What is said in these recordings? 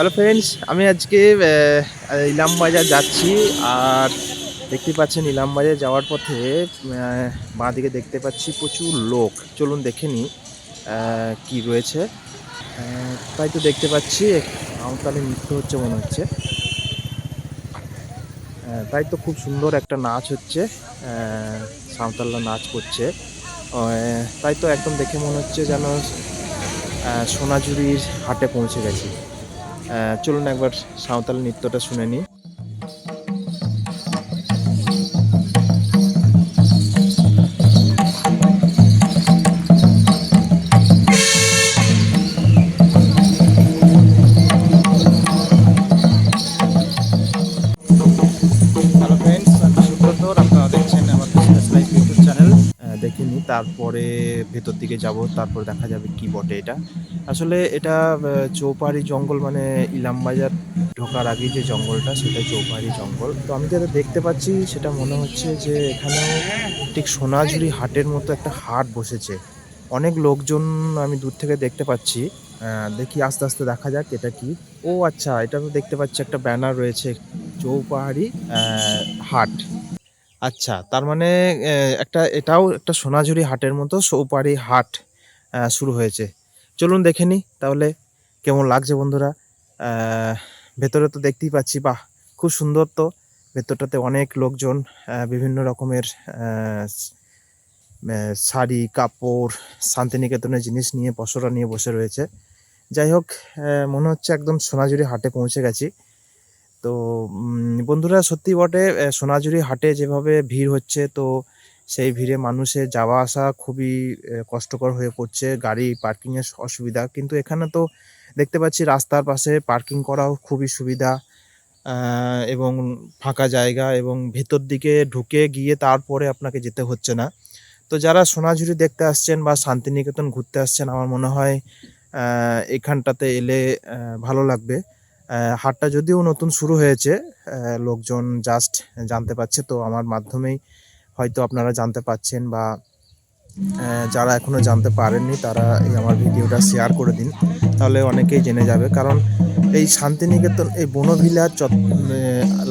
Hello friends আমি আজকে ইলাম বাজার যাচ্ছি। আর দেখতে পাচ্ছেন ইলাম বাজার যাওয়ার পথে বাঁ দিকে দেখতে পাচ্ছি প্রচুর লোক। চলুন দেখে নিই কি রয়েছে। তাই তো দেখতে পাচ্ছি সাঁওতালি নৃত্য হচ্ছে মনে হচ্ছে। তাই তো খুব সুন্দর একটা নাচ হচ্ছে সাঁওতালরা নাচ করছে। তাই তো একদম দেখে মনে হচ্ছে যেন সোনাঝুরির হাটে পৌঁছে গেছি। চলুন একবার সাঁওতাল নৃত্যটা শুনে নিই। তারপরে ভেতর দিকে যাব, তারপর দেখা যাবে কি বটে এটা। আসলে এটা চৌপাড়ি জঙ্গল মানে ইলামবাজার ঢোকার আগে যে জঙ্গলটা, সেটা চৌপাড়ি জঙ্গল। তো আমি যেটা দেখতে পাচ্ছি, সেটা মনে হচ্ছে যে এখানেও ঠিক সোনাঝুরি হাটের মতো একটা হাট বসেছে। অনেক লোকজন আমি দূর থেকে দেখতে পাচ্ছি। দেখি আস্তে আস্তে দেখা যাক এটা কি। ও আচ্ছা এটা তো দেখতে পাচ্ছি একটা ব্যানার রয়েছে চৌপাহাড়ি হাট। আচ্ছা তার মানে একটা, এটাও একটা সোনাঝুরি হাটের মতো চৌপাহাড়ি হাট শুরু হয়েছে। চলুন দেখে নিই তাহলে কেমন লাগছে বন্ধুরা? ভেতরে তো দেখতেই পাচ্ছি, বাহ, খুব সুন্দর তো। ভেতরটাতে অনেক লোকজন বিভিন্ন রকমের শাড়ি, কাপড় শান্তিনিকেতনের জিনিস নিয়ে, পসরা নিয়ে বসে রয়েছে। যাই হোক মনে হচ্ছে একদম সোনাঝুরি হাটে পৌঁছে গেছি। তো বন্ধুরা, সত্যি বটে সোনাঝুরি হাটে যেভাবে ভিড় হচ্ছে, তো সেই ভিড়ে মানুষের যাওয়া আসা খুবই কষ্টকর হয়ে পড়ছে। গাড়ি পার্কিংয়ের অসুবিধা, কিন্তু এখানে তো দেখতে পাচ্ছি রাস্তার পাশে পার্কিং করাও খুবই সুবিধা এবং ফাঁকা জায়গা এবং ভেতর দিকে ঢুকে গিয়ে তারপরে আপনাকে যেতে হচ্ছে না। তো যারা সোনাঝুরি দেখতে আসছেন বা শান্তিনিকেতন ঘুরতে আসছেন, আমার মনে হয় এখানটাতে এলে ভালো লাগবে। হাটটা যদিও নতুন শুরু হয়েছে লোকজন জাস্ট জানতে পারছে, তো আমার মাধ্যমেই হয়তো আপনারা জানতে পাচ্ছেন বা যারা এখনও জানতে পারেননি তারা এই আমার ভিডিওটা শেয়ার করে দিন, তাহলে অনেকেই জেনে যাবে। কারণ এই শান্তিনিকেতন, এই বনভিলা চত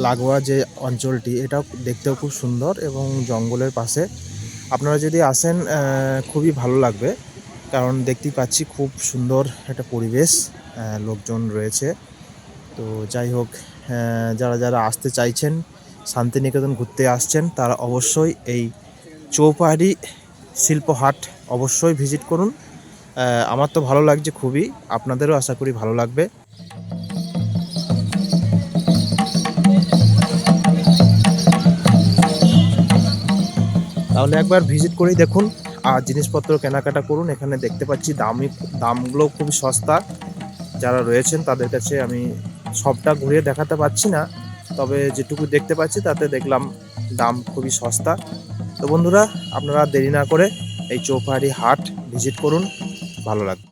লাগোয়া যে অঞ্চলটি, এটাও দেখতেও খুব সুন্দর এবং জঙ্গলের পাশে। আপনারা যদি আসেন খুবই ভালো লাগবে, কারণ দেখতেই পাচ্ছি খুব সুন্দর একটা পরিবেশ লোকজন রয়েছে। তো যাই হোক যারা যারা আসতে চাইছেন, শান্তিনিকেতন ঘুরতে আসছেন, তারা অবশ্যই এই চৌপাহাড়ি শিল্পহাট অবশ্যই ভিজিট করুন। আমার তো ভালো লাগছে খুবই, আপনাদেরও আশা করি ভালো লাগবে। তাহলে একবার ভিজিট করেই দেখুন, আর জিনিসপত্র কেনাকাটা করুন। এখানে দেখতে পাচ্ছি দামি দামগুলো খুবই সস্তা। যারা রয়েছেন, তাদের কাছে আমি সবটা ঘুরিয়ে দেখাতে পারছি না, তবে যেটুকু দেখতে পাচ্ছি তাতে দেখলাম দাম খুবই সস্তা। তো বন্ধুরা, আপনারা দেরি না করে এই চৌপাহাড়ি হাট ভিজিট করুন, ভালো লাগবে।